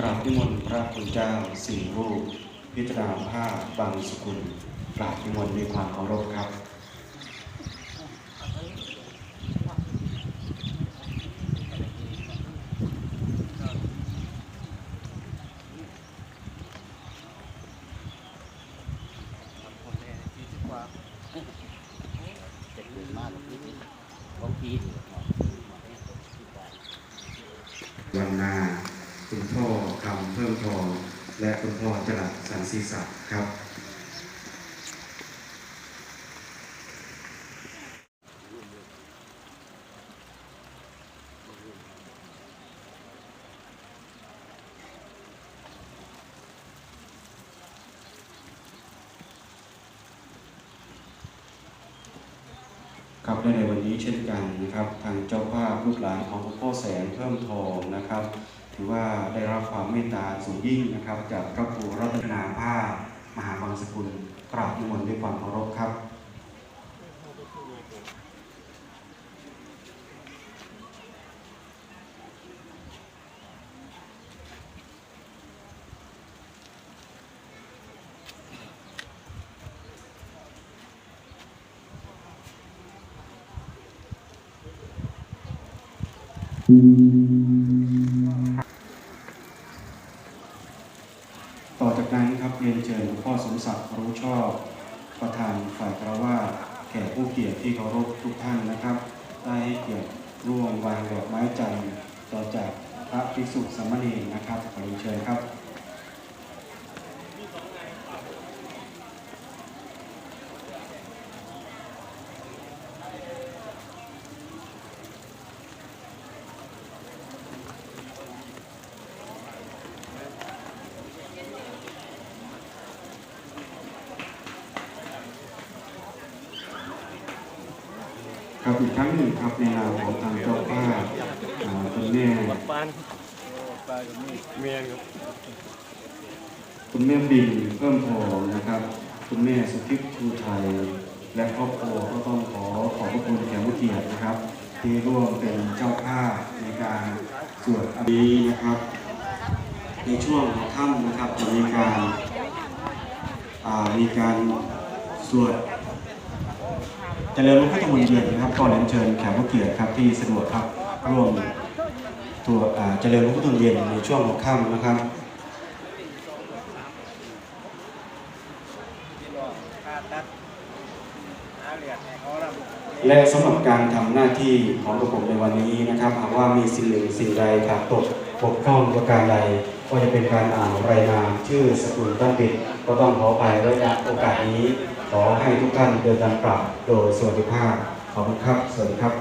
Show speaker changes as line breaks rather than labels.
กราบนิมนต์พระคุณเจ้าสี่รูป พิจารณาผ้าบางสกุลกราบนิมนต์ด้วยความเคารพครับ
จะเกิดมากกว่าที่ของพี่
วันนาคุณพ่อคำเพิ่มทอง และคุณพ่อจรัสสันศีศักดิ์ครับครับและในวันนี้เช่นกันนะครับ ทางเจ้าภาพลูกหลานของหลวงพ่อแสงเพิ่มทองนะครับ ถือว่าได้รับความเมตตาสูงยิ่งนะครับ จากพระครูรัตนาภาพมหาบางสกุลกราบนิมนต์ด้วยความเคารพครับต่อจากนั้นครับ เรียนเชิญหลวงพ่อสมศักดิ์รู้ชอบ ประธานฝ่ายกระว่าแขกผู้เกียรติที่เคารพทุกท่านนะครับ ได้ให้เกียรติร่วมวางดอกไม้จันทร์ต่อจากพระภิกษุสามเณรนะครับขอเรียนเชิญครับ ครับอีกครั้งหนึ่งครับในนามของทางเจ้าภาพอ่าคุณแม่
ปานปานกับมีเมียครับ
คุณแม่บินเพิ่มทองนะครับ คุณแม่สุทิพย์ชูไทย และครอบครัวก็ต้องขอขอบพระคุณแขกผู้เกียรตินะครับ ที่ร่วมเป็นเจ้าภาพในการสวดอภินะครับ ในช่วงค่ำนะครับจะมีการอ่ามีการสวด จริญพระพุทธมนต์เย็นนะครับก็เรียนเชิญแขกผู้เกียรติครับที่สะดวกครับร่วมตัวเจริญพระพุทธมนต์เย็นในช่วงของค่ำนะครับและสำหรับการทำหน้าที่ของระบบในวันนี้นะครับหากว่ามีสิ่งหนึ่งสิ่งใดขาดตกบกพร่องประการใด ก็จะเป็นการอ่านรายนามชื่อสกุลตั้งปิดก็ต้องขอไปไว้ณโอกาสนี้ ขอให้ทุกท่านเดินทางกลับโดยสวัสดิภาพขอบคุณครับ สวัสดีครับ